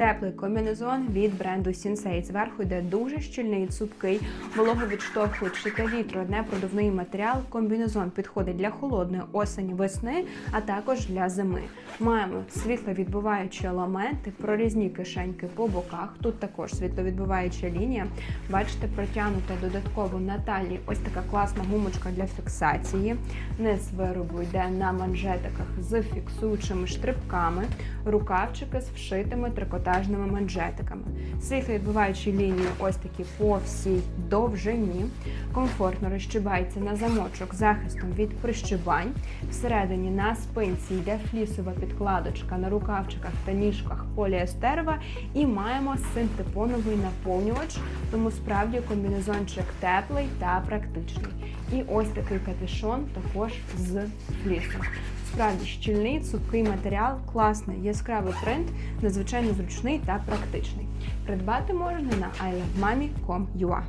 Теплий комбінезон від бренду Sensei. Зверху йде дуже щільний, цупкий, вологовідштовхуючий та вітроднепродувний матеріал. Комбінезон підходить для холодної осені весни, а також для зими. Маємо світловідбиваючі елементи, прорізні кишеньки по боках. Тут також світловідбиваюча лінія. Бачите, протягнута додатково на талії ось така класна гумочка для фіксації. Низ виробу йде на манжетиках з фіксуючими штрибками, рукавчики з вшитими трикотажними манжетиками. Світловідбиваючі лінії ось такі по всій довжині. Комфортно розщибається на замочок захистом від прищибань. Всередині на спинці йде флісова підкладочка на рукавчиках та ніжках поліестерова. І маємо синтепоновий наповнювач, тому справді комбінезончик теплий та практичний. І ось такий капюшон також з флісом. Справді щільний, цупкий матеріал, класний, яскравий принт, надзвичайно зручний та практичний. Придбати можна на ilovemami.com.ua.